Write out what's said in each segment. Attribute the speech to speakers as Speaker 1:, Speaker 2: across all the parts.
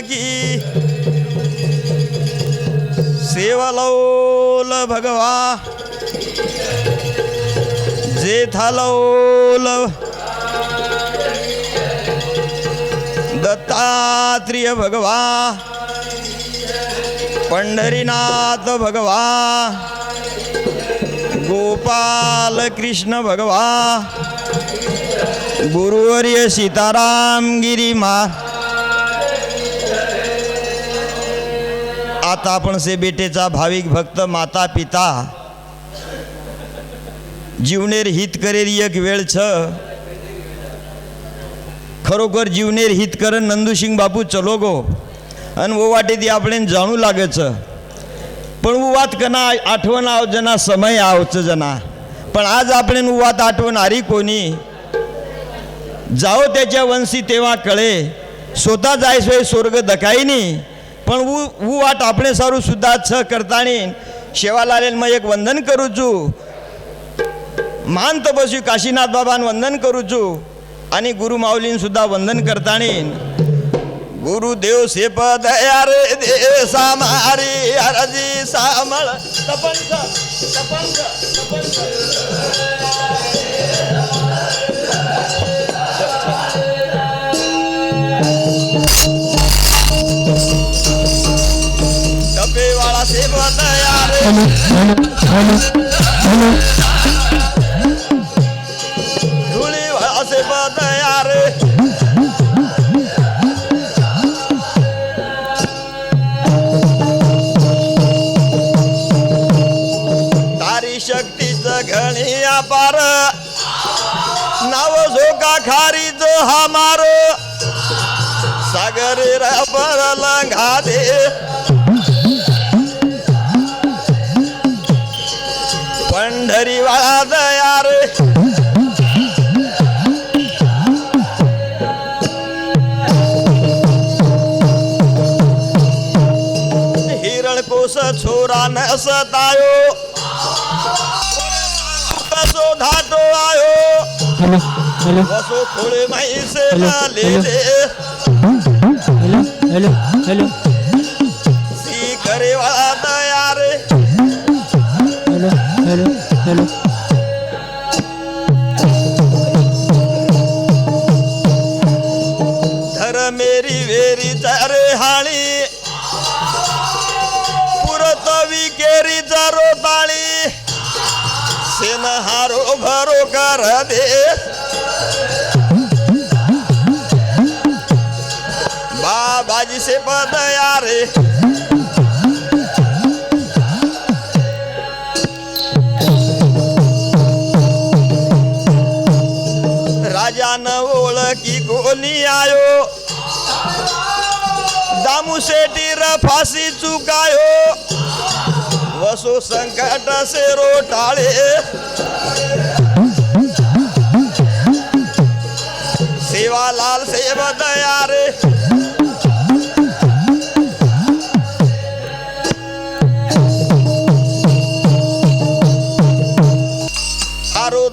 Speaker 1: की सेवलौल भगवा. जेथा थालौल दत्तात्रिय भगवा. पंढरीनाथ भगवा. गोपाल कृष्ण भगवा. गुरुवर्य सीताराम गिरी मा आता आपण से बेटेचा भाविक भक्त माता पिता जीवनेर हित करेर एक वेळ छ. खरोखर जीवनेर हित कर नंदू सिंग बापू चलो गो. आणि वो वाटे ती आपले जाणू लागच. पण उवात कना आठवण आव जना समय आवच जना. पण आज आपले उवात आठवण आरी कोणी? जाओ त्याच्या वंशी तेव्हा कळे. स्वतः जायस्वय स्वर्ग दकाईनी. પણ હું હું વાત આપણે સારું સુદ્ધા છ કરતાણી શેવાલાલેનમાં એક વંદન કરું છું માન તપસ્વી કાશીનાથ બાબાને વંદન કરું છું आणि गुरु माऊलीन सुद्धा वंदन करताना गुरुदेव से पद अरे दे सामारी हरजी सामळ तपंच तपंच तपंच पदया रे धुळीवाळा से पदया रे तारी शक्तीचं घणी अपार नाव झोका खारीच हा मार सागरे रबर लंघा दे हरी वाला दया रे छोरा न सतायो। वसो तो धाटो आयो। वसो
Speaker 2: खोले मई
Speaker 1: से ले ले
Speaker 2: हेलो हेलो।
Speaker 1: ताळी सेन हारो भरो कर दे। बाबाजी से पद यारे। राजा न ओळखी कोणी आयो? दामू शेटीर फाशी चुकायो। वसो संकट से रोटाळे सेवालाल सेव दया रे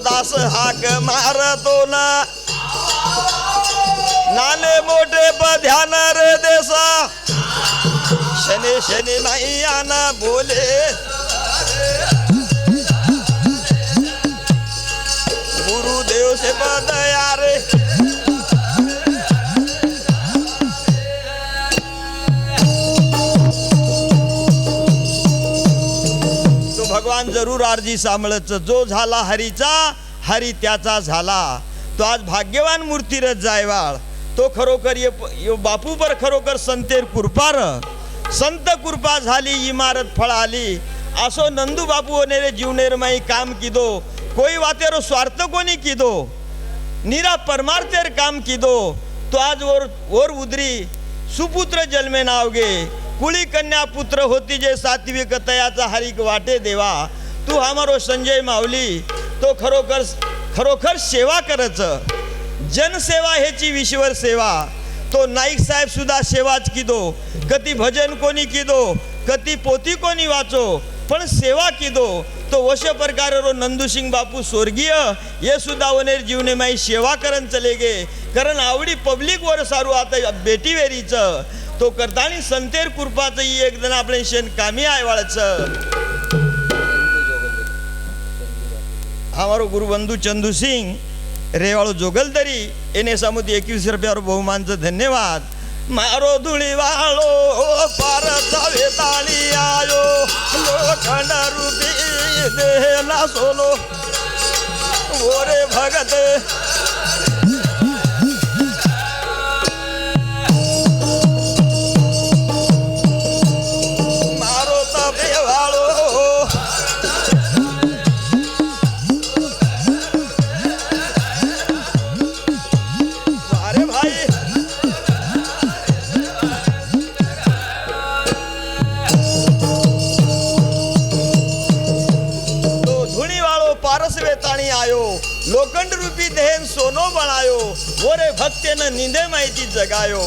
Speaker 1: दास हाक मारतो ना नाले मोठे ध्यान रे देसा। शनि शनि मैया ना बोले। गुरुदेव से बदया रे। तो भगवान जरूर आरजी सांभळच जो झाला हरीचा हरी त्याचा झाला. तो आज भाग्यवान मूर्तीरच जायवाळ. तो खरोखर ये बापू पर खरोखर संतेर कृपार संत कृपा झाली इमारत फळ आली असो नंदू बापू ओनेरे जीवनेरमाई काम किदो. कोई वातेरो स्वार्थ कोणी किदो. निरा परमार्थेर काम किदो. तो आज वर वर उदरी सुपुत्र जन्मे नावगे. कुळी कन्या पुत्र होती जे सात्विक तयाचा हरिक वाटे देवा. तू हमारो संजय माऊली. तो खरोखर खरोखर सेवा करच. जनसेवा ह्याची विश्वर सेवा. तो नाईक साहेब सुद्धा सेवाच किदो. कधी भजन कोणी किदो कधी पोती कोणी वाचो पण सेवा किदो. तो वश प्रकार रो नंदूसिंग बापू स्वर्गीय हे सुद्धा वनेर जीवने माई सेवा करण चले गे. कारण आवडी पब्लिक वर सारू आता बेटी वेरीचं. तो करतानी संतेर कृपाच ही एक जण आपले शेण कामी आयवाळाचं. हमारो गुरुबंधू चंदू सिंह રેવાળો જોગલદરી એને સામુથી એકવીસ રૂપિયા બહુમાન છે ધન્યવાદ મારો ધૂળીવાળો પારસ વેતાળી આયો લોખંડ રૂપી દેહના સોલો ઓરે ભગત ओरे भक्तेनं निंदे माहिती जगायो.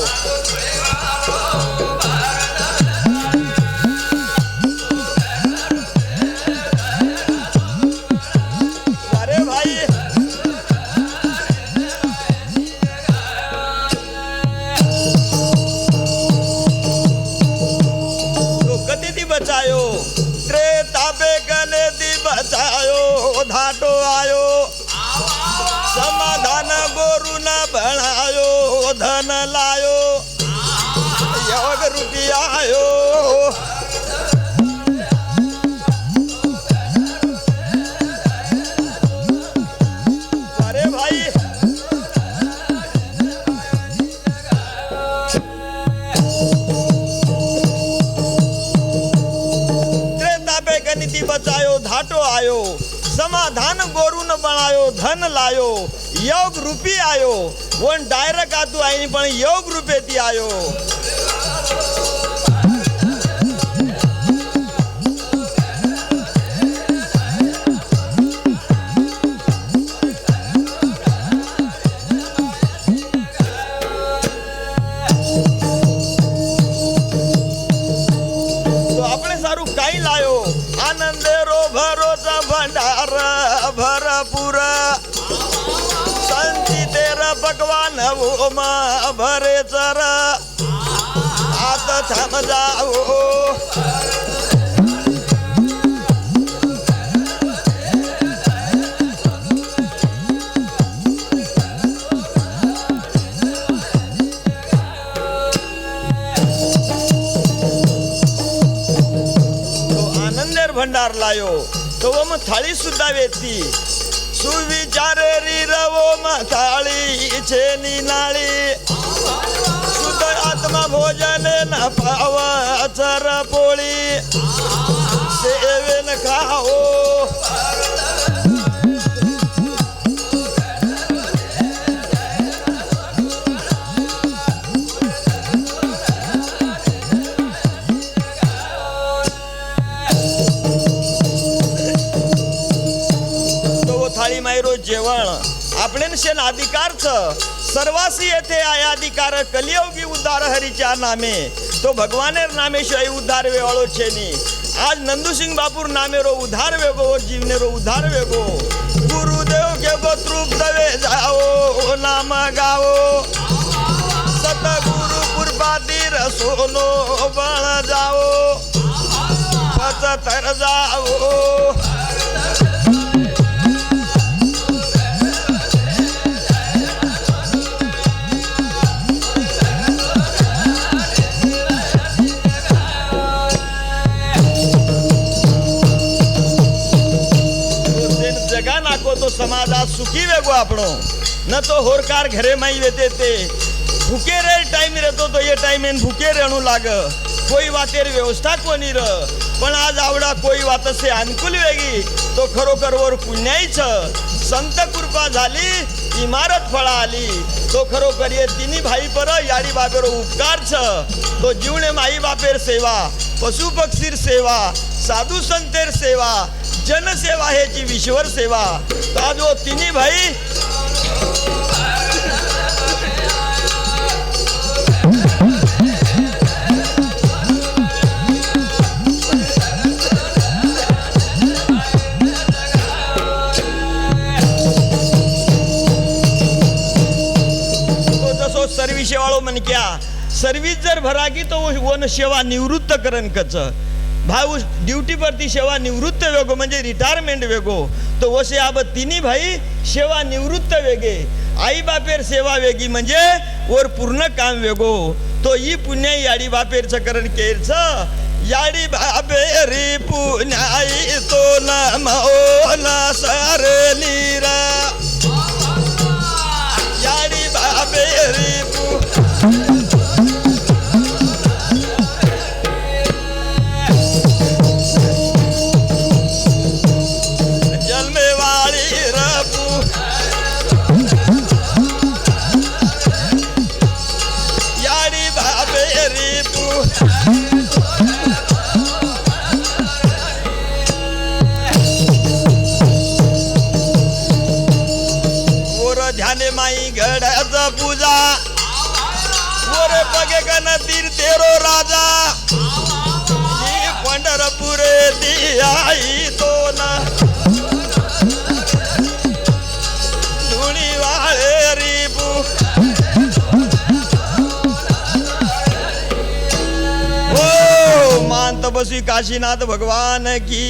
Speaker 1: मन लायो। योग रुपी आयो। अरे भाई। बचायो धाटो आयो। સમાધાન ગોરુન બનાયો, ધન લાયો યોગ રૂપી આયો. વન ડાયરેક્ટ આતું આઈ પણ યોગ રૂપેથી આયો. जाऊ मा भरे चरा आता थांब जाऊ. भंडार लायो तो थाळी सुद्धा वेती થાળી સુદ્धा વેચતી સુવિચારેરી રવો માં થાળી છે નાળી. શુદ્ધ આત્મા ભોજન ના પાવા અચર પોળી. સેવેન ખાઓ. आपले शेन अधिकारच. सर्वासी येथे आय अधिकार कलियोगी उद्धार हरीच्या नामे. तो भगवानेर नामेशिवाय उद्धार वेवाळो छेनी आज नंदुसिंग बापूर नामे रो उद्धार वेगो और जीवनेरो उद्धार वेगो. गुरुदेव के गो तृप्त वे जाओ नाम गाओ. सत गुरु पुरबादी रसोनो बळ जाओ. पचतर जाओ. આપણો ન તો હોરકાર ઘરેમાં વેતે તે ભૂકે टाइम ટાઈમ तो ये टाइम इन એને ભૂકે રહેણું लाग। कोई वातेर व्यवस्था कोणी र पण आज आवडा कोई वात से अनुकूल वेगी तो खरोखर वर पुण्याईच संत कृपा झाली इमारत फळा आली तो खरोखर ये तिन्ही भाई पर याडी बापेर उपकार छ। तो जीवने माई बापेर सेवा पशु पक्षीर सेवा साधू संतेर सेवा जनसेवा ह्याची विश्वर सेवा. तो आज वो तिन्ही भाई हो, तो जसो हो सर्व्हिस म्हणक्या सर्व्हिस जर भरागी तो वन सेवा निवृत्त करण कच. भाऊ ड्युटी परती सेवा निवृत्त वेगो म्हणजे रिटायरमेंट वेगो. तो वसे आब तिन्ही भाई सेवा निवृत्त वेगे. आई बापेर सेवा वेगी म्हणजे वर पूर्ण काम वेगो. तो ई पुण्य याडी बापेरचं करण केरच. याडी बापेरी पुण्याई तो न ना सरलीरा नीरा. बसवी काशीनाथ भगवान की।